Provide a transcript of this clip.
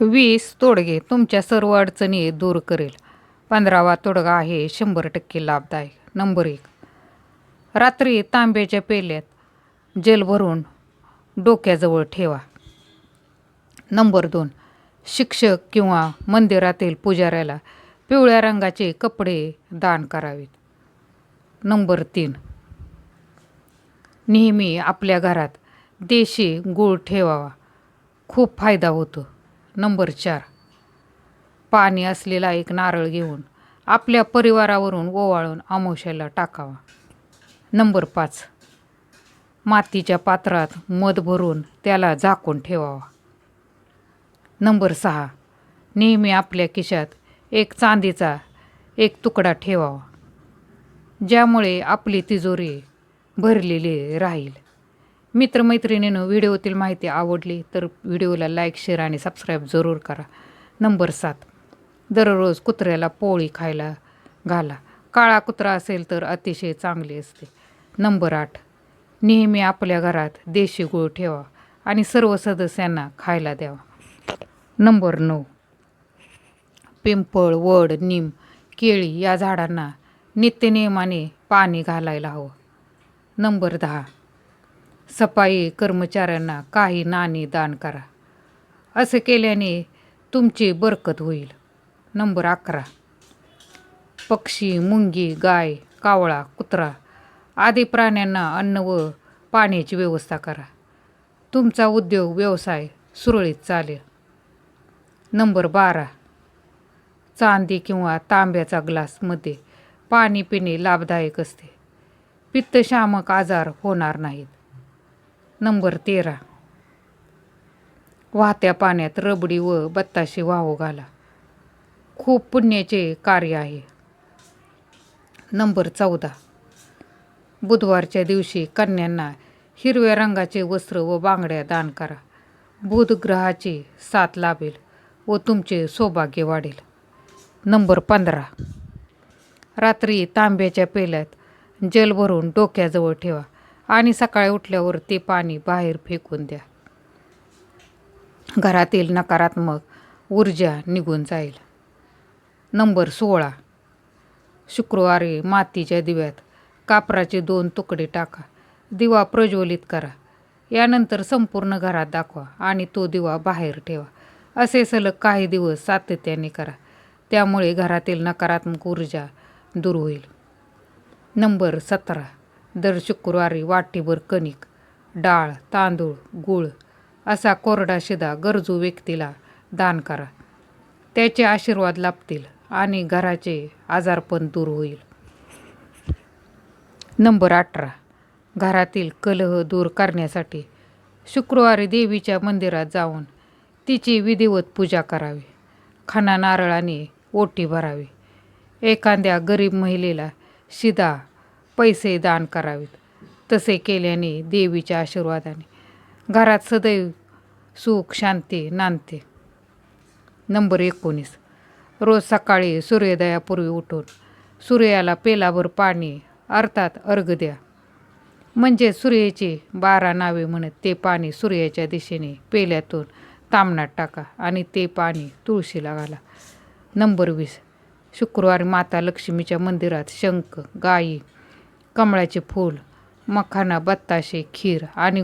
वीस तोडगे तुमच्या सर्व अडचणी दूर करेल. पंधरावा तोडगा आहे शंभर टक्के लाभदायक. नंबर एक. रात्री तांब्याच्या पेल्यात जेल भरून डोक्याजवळ ठेवा. नंबर दोन. शिक्षक किंवा मंदिरातील पुजाऱ्याला पिवळ्या रंगाचे कपडे दान करावेत. नंबर तीन. नेहमी आपल्या घरात देशी गूळ ठेवावा. खूप फायदा होतो. नंबर चार. पाणी असलेला एक नारळ घेऊन आपल्या परिवारावरून ओवाळून अमावश्याला टाकावा. नंबर पाच. मातीच्या पात्रात मध भरून त्याला झाकून ठेवावा. नंबर सहा. नेहमी आपल्या खिशात एक चांदीचा एक तुकडा ठेवावा ज्यामुळे आपली तिजोरी भरलेली राहील. मित्रमैत्रिणीनं व्हिडिओतील माहिती आवडली तर व्हिडिओला लाईक शेअर आणि सबस्क्राईब जरूर करा. नंबर सात. दररोज कुत्र्याला पोळी खायला घाला. काळा कुत्रा असेल तर अतिशय चांगली असते. नंबर आठ. नेहमी आपल्या घरात देशी गूळ ठेवा आणि सर्व सदस्यांना खायला द्यावा. नंबर नऊ. पिंपळ वड निम केळी या झाडांना नित्यनियमाने पाणी घालायला हवं. नंबर दहा. सफाई कर्मचाऱ्यांना काही नाणी दान करा. असे केल्याने तुमची बरकत होईल. नंबर अकरा. पक्षी मुंगी गाय कावळा कुत्रा आदी प्राण्यांना अन्न व पाण्याची व्यवस्था करा. तुमचा उद्योग व्यवसाय सुरळीत चालेल. नंबर बारा. चांदी किंवा तांब्याचा ग्लासमध्ये पाणी पिणे लाभदायक असते. पित्तशामक आजार होणार नाहीत. नंबर तेरा. वाहत्या पाण्यात रबडी व बत्ताशी वाहू घाला. खूप पुण्याचे कार्य आहे. नंबर चौदा. बुधवारच्या दिवशी कन्यांना हिरव्या रंगाचे वस्त्र व बांगड्या दान करा. बुध ग्रहाची साथ लाभेल व तुमचे सौभाग्य वाढेल. नंबर पंधरा. रात्री तांब्याच्या पेल्यात जल भरून डोक्याजवळ ठेवा. आणि सकाळी उठल्यावर ते पाणी बाहेर फेकून द्या. घरातील नकारात्मक ऊर्जा निघून जाईल. नंबर सोळा. शुक्रवारी मातीच्या दिव्यात कापराचे दोन तुकडे टाका. दिवा प्रज्वलित करा. यानंतर संपूर्ण घरात दाखवा आणि तो दिवा बाहेर ठेवा. असे सलग काही दिवस सातत्याने करा. त्यामुळे घरातील नकारात्मक ऊर्जा दूर होईल. नंबर सतरा. दर शुक्रवारी वाटीभर कणिक डाळ तांदूळ गूळ असा कोरडा शिदा गरजू व्यक्तीला दान करा. त्याचे आशीर्वाद लाभतील आणि घराचे आजारपण दूर होईल. नंबर अठरा. घरातील कलह दूर करण्यासाठी शुक्रवारी देवीच्या मंदिरात जाऊन तिची विधिवत पूजा करावी. खाना नारळाने ओटी भरावी. एखाद्या गरीब महिलेला शिदा पैसे दान करावेत. तसे केल्याने देवीच्या आशीर्वादाने घरात सदैव सुख शांती नांदते. नंबर एकोणीस. रोज सकाळी सूर्योदयापूर्वी उठून सूर्याला पेलाभर पाणी अर्थात अर्घ द्या. म्हणजे सूर्याची बारा नावे म्हणत ते पाणी सूर्याच्या दिशेने पेल्यातून तांबणात टाका आणि ते पाणी तुळशीला घाला. नंबर वीस. शुक्रवारी माता लक्ष्मीच्या मंदिरात शंख गायी कमळाचे फूल मखाना बत्ताशे खीर आणि